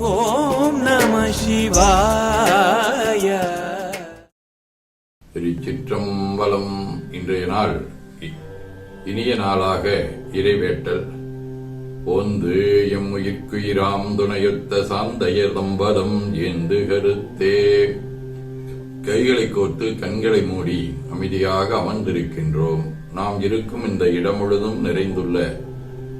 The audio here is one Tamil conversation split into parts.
ஓம் நம சிவாய. திருச்சிற்றம்பலம் இன்றைய நாள். இனிய நாளாக இறைவேட்டல். ஓந்து எம் உயிர்க்குயிராம் துணையொத்த சாந்தையர் தம்பதம் என்று கருத்தே. கைகளை கோர்த்து கண்களை மூடி அமைதியாக அமர்ந்திருக்கின்றோம். நாம் இருக்கும் இந்த இடம் முழுதும் நிறைந்துள்ள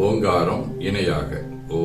ஓங்காரம் இணையாக. ஓ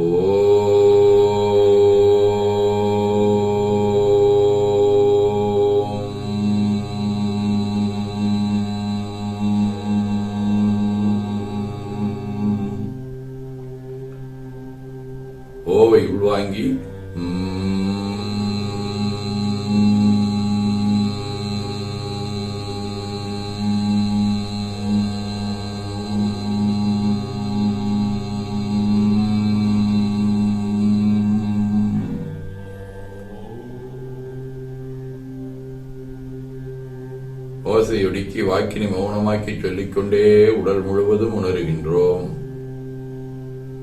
ஓசையொடுக்கி வாக்கினை மௌனமாக்கி சொல்லிக்கொண்டே உடல் முழுவதும் உணர்கின்றோம்.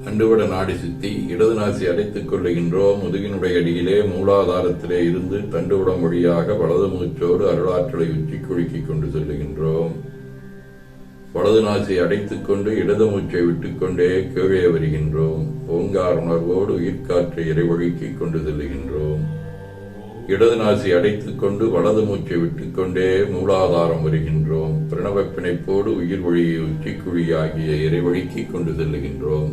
கண்டுவிட நாடி சுத்தி இடது நாசி அடைத்துக் கொள்ளுகின்றோம். முதுகினுடைய அடியிலே மூலாதாரத்திலே இருந்து தண்டுவிடம் வழியாக வலது மூச்சோடு அருளாற்றலை உச்சி குழுக்கிக் கொண்டு செல்லுகின்றோம். வலது நாசி அடைத்துக் கொண்டு இடது மூச்சை விட்டுக்கொண்டே கீழே வருகின்றோம். ஓங்கார் உணர்வோடு உயிர்காற்றை இறைவழுக்கிக் கொண்டு செல்லுகின்றோம். இடது நாசி அடைத்துக் கொண்டு வலது மூச்சை விட்டுக்கொண்டே மூலாதாரம் வருகின்றோம். பிரணவ பிணைப்போடு உயிர் வழியை உச்சிக்குழி ஆகிய இறைவழுக்கிக் கொண்டு செல்லுகின்றோம்.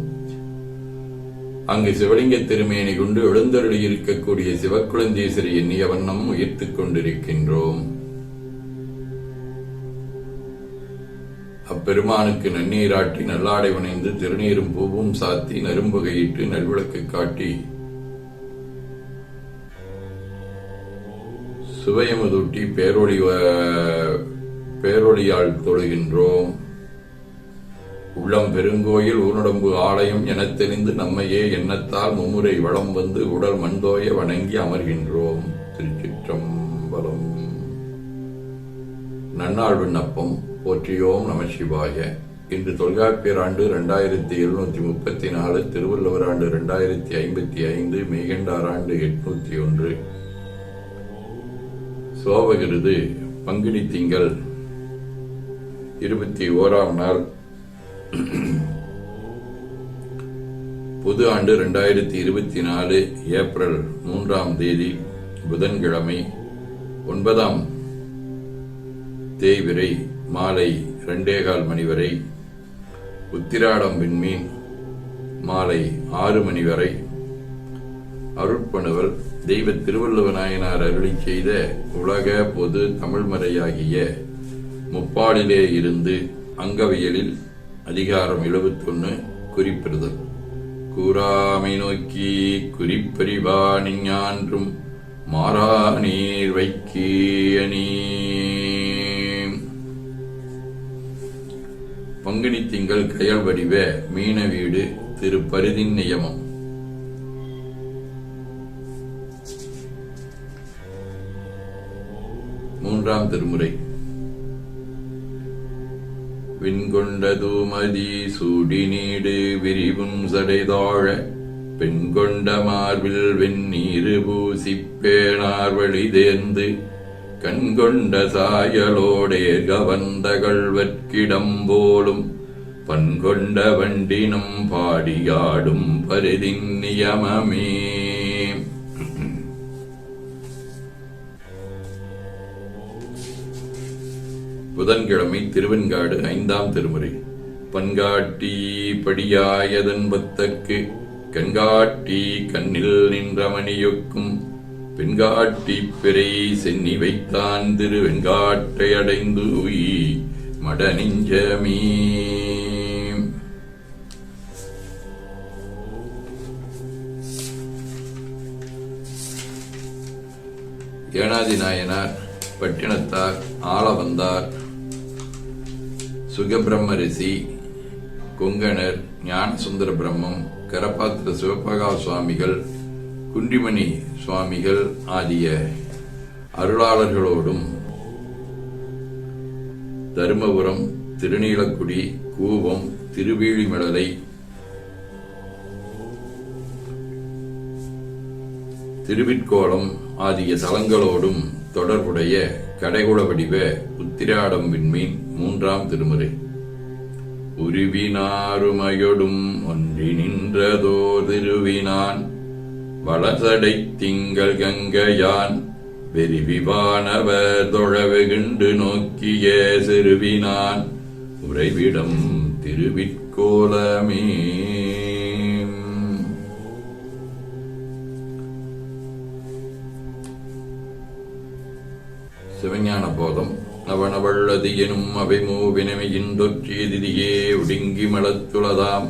அங்கு சிவலிங்க திருமேனி கொண்டு எழுந்தருளி இருக்கக்கூடிய சிவக்குழந்தீசரி எண்ணிய வண்ணம் உயர்த்துக் கொண்டிருக்கின்றோம். அப்பெருமானுக்கு நன்னீராட்டி நல்லாடை வணைந்து திருநீரும் பூவும் சாத்தி நரும்புகையிட்டு நல்விளக்கு காட்டி சுவையமுதூட்டி பேரொழி பேரொழியால் தொழுகின்றோம். உள்ளம் பெருங்கோயில் ஊரடம்பு ஆலயம் என தெரிந்து நம்மையே எண்ணத்தால் மும்முறை வளம் வந்து உடல் மண்தோய வணங்கி அமர்கின்றோம். திருச்சிற்றம்பலம். நன்னாள் விண்ணப்பம் போற்றியோம் நம சிவாய. இன்று தொல்காப்பியர் ஆண்டு இரண்டாயிரத்தி எழுநூத்தி முப்பத்தி நாலு திருவள்ளுவர் ஆண்டு இரண்டாயிரத்தி ஐம்பத்தி ஐந்து மெய்கண்டார் ஆண்டு எட்நூத்தி ஒன்று. சோபகிருது பங்குனி திங்கள் இருபத்தி ஓராம் நாள். புது ஆண்டு ரெண்டாயிரத்தி இருபத்தி நாலு ஏப்ரல் மூன்றாம் தேதி புதன்கிழமை ஒன்பதாம் தேய்விரை மாலை ரெண்டேகால் மணி வரை உத்திராடம் விண்மீன் மாலை ஆறு மணி வரை அருட்பணுவல் தெய்வ திருவள்ளுவ நாயனார் அருளி செய்த உலக பொது தமிழ்மறையாகிய முப்பாலிலே இருந்து அங்கவியலில் அதிகாரம் 71 குறிப்பிடுதல். கூறாமை நோக்கி குறிப்பறிவா ஞான்றும் மாறா நீர் வைக்கியனீ பங்குனி திங்கள் கயல் வடிவ மீன வீடு திரு பருதின் நியமம். மூன்றாம் திருமுறை. விண்கொண்ட தூமதி சூடி நீடு விரிவும் சடைதாழ பெண் கொண்ட மார்பில் வெந்நீரு பூசி பேணார் வழி தேர்ந்து கண்கொண்ட சாயலோடே கவந்தகழ்வற்கிடம் போலும் பண்கொண்ட வண்டினம் பாடியாடும் பரிதின் நியமமே. புதன்கிழமை திருவெண்காடு ஐந்தாம் திருமுறை. பண்காட்டி படியாயதன் பத்தக்கு கண்காட்டி கண்ணில் நின்றமணியொக்கும். பெண்காட்டி பிறை சென்னி வைத்தான் திருவெண்காட்டை அடைந்து உயி மடநெஞ்சமே. ஏனாதி நாயனார் பட்டினத்தார் ஆள வந்தார் சுகபிரம்ம ரிஷி கொங்கணர் ஞானசுந்தர பிரம்மம் கரபாத்திர சிவபகா சுவாமிகள் குண்டிமணி சுவாமிகள் ஆகிய அருளாளர்களோடும் தருமபுரம் திருநீலக்குடி கூவம் திருவீழிமடலை திருவிற்கோளம் ஆகிய தலங்களோடும் தொடர்புடைய கடைகுள வடிவ உத்திராடம் விண்மீன் மூன்றாம் திருமுறை. உருவினாருமையொடும் ஒன்றி நின்றதோ திருவினான் வளசடை திங்கள் கங்கையான் வெறிவிவானவர் தொழவெகுண்டு நோக்கிய சிறுவினான். உறைவிடம் திருவிற்கோலமே சிவஞான போதம் அவனவள்ளது எனும் அவை மூவினமையின் தொற்றியதிதியே ஒடுங்கி மலத்துளதாம்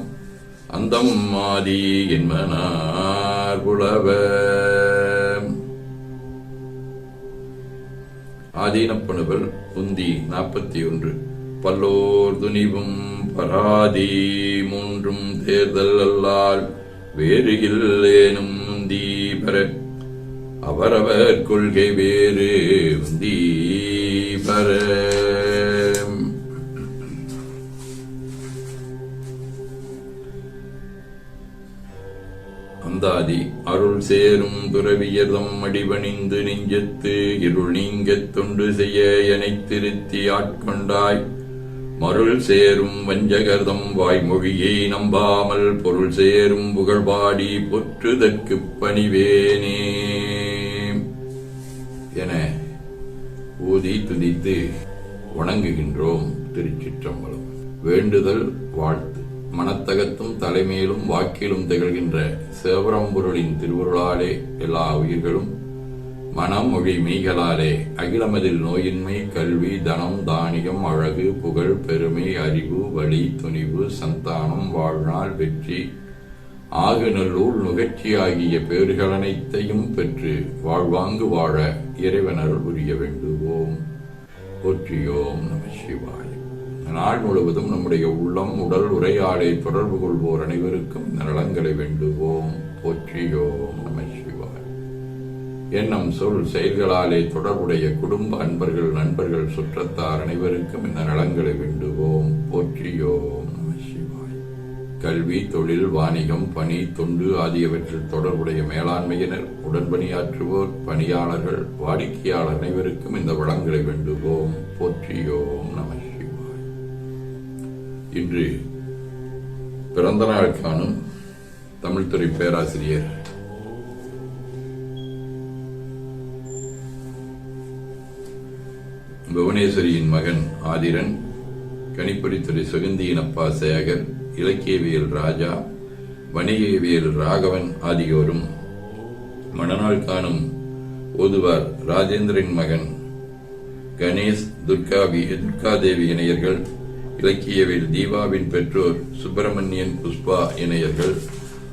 அந்தம் மாதி என்பனார் புலவ ஆதீனப்பணுவல் உந்தி நாற்பத்தி ஒன்று பல்லோர் துணிவும் பராதி மூன்றும் தேர்தல் அல்லால் வேறு இல்லேனும் உந்தி அவரவர் கொள்கை வேறு தீபர அந்தாதி அருள் சேரும் துறவியர்தம் அடிபணிந்து நெஞ்சத்து இருள் நீங்கத் தொண்டு செய்ய எனைத் திருத்தி ஆட்கொண்டாய். மருள் சேரும் வஞ்சகர்தம் வாய்மொழியை நம்பாமல் பொருள் சேரும் புகழ்பாடி பொற்றுதற்குப் பணிவேனே. என ஊதி துதித்து வணங்குகின்றோம் திருச்சிற்றம்பலம். வேண்டுதல் வாழ்த்து. மனத்தகத்தும் தலைமையிலும் வாக்கிலும் திகழ்கின்ற சேவரம்பொருளின் திருவுருளாலே எல்லா உயிர்களும் மனம் மொழி மெய்களாலே அகிலமதில் நோயின்மை கல்வி தனம் தானியம் அழகு புகழ் பெருமை அறிவு வழி துணிவு சந்தானம் வாழ்நாள் வெற்றி ஆகு நுகர்ச்சியாகிய நுகர்ச்சி ஆகிய பேறுகள் அனைத்தையும் பெற்று வாழ்வாங்கு வாழ இறைவனர் புரிய வேண்டுவோம். போற்றியோம் நம சிவாய். நாள் முழுவதும் நம்முடைய உள்ளம் உடல் உரையாடை தொடர்பு கொள்வோர் அனைவருக்கும் இந்த நலங்களை வேண்டுவோம். போற்றியோம் நம சிவாய். எண்ணம் சொல் செயல்களாலே தொடர்புடைய குடும்ப அன்பர்கள் நண்பர்கள் சுற்றத்தார் அனைவருக்கும் இந்த நலங்களை வேண்டுவோம். போற்றியோம் கல்வி தொழில் வாணிகம் பணி தொண்டு ஆகியவற்றில் தொடர்புடைய மேலாண்மையினர் உடன்பணியாற்றுவோர் பணியாளர்கள் வாடிக்கையாளர் அனைவருக்கும் இந்த வளங்களை வேண்டுவோம். போற்றியோம் நம இன்று பிறந்த நாள் காணும் தமிழ்துறை பேராசிரியர் புவனேஸ்வரியின் மகன் ஆதிரன் கணிப்பொறித்துறை சுகந்தியின் அப்பா சேகர் இலக்கியவியல் ராஜா வணிகவியல் ராகவன் ஆகியோரும் மணநாள் காணும் ஓதுவார் ராஜேந்திரன் மகன் கணேஷ் துர்காவி துர்காதேவி இணையர்கள் இலக்கியவில் தீபாவின் பெற்றோர் சுப்பிரமணியன் புஷ்பா இணையர்கள்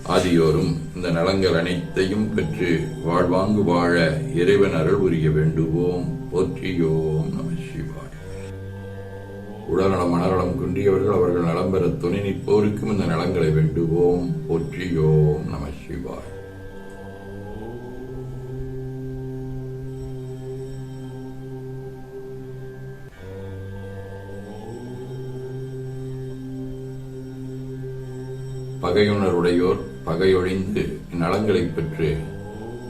ஆகியோரும் இந்த நலங்கள் அனைத்தையும் பெற்று வாழ்வாங்கு வாழ இறைவன் அருள் புரிய வேண்டுவோம். போற்றியோம் நம சிவாய். உடல்நலம் மனநலம் குன்றியவர்கள் அவர்கள் நலம் பெற துணை நிற்போருக்கும் இந்த நலங்களை வேண்டுவோம். போற்றியோம் நம சிவாய். பகையுணருடையோர் பகையொழிந்து நலங்களைப் பெற்று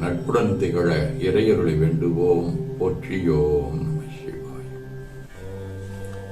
நட்புடன் திகழ இறையருளை வேண்டுவோம். போற்றியோம்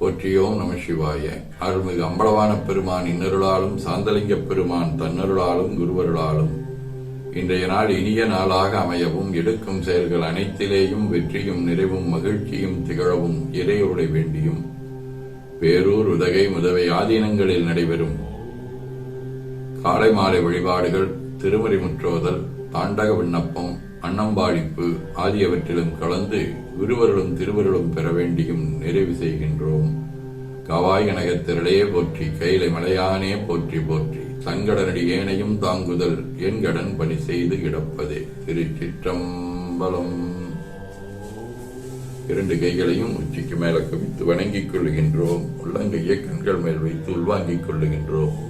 போற்றியோம் நம சிவாய. அருள்மிகு அம்பலவான பெருமான் இன்னருளாலும் சாந்தலிங்க பெருமான் தன்னருளாலும் குருவருளாலும். இன்றைய நாள் இனிய நாளாக அமையவும் எடுக்கும் செயல்கள் அனைத்திலேயும் வெற்றியும் நிறைவும் மகிழ்ச்சியும் திகழவும் இறையோடை வேண்டியும். பேரூர் உதகை முதவை ஆதீனங்களில் நடைபெறும். காலை மாலை வழிபாடுகள் திருமறை முற்றோதல் தாண்டக விண்ணப்பம் அன்னம்பாடிப்பு ஆகியவற்றிலும் கலந்து குருவருளும் திருவருளும் பெற வேண்டியும் நிறைவு செய்கின்றோம். கவாய் கனகத்திரளே போற்றி கைலை மலையானே போற்றி போற்றி. சங்கடனடி ஏனையும் தாங்குதல் என் கடன் பணி செய்து கிடப்பதே. திருச்சிற்றம்பலம். இரண்டு கைகளையும் உச்சிக்கு மேல குவித்து வணங்கிக் கொள்ளுகின்றோம். உள்ளங்கையை கண்கள் மேல் வைத்து உள்வாங்கிக் கொள்ளுகின்றோம்.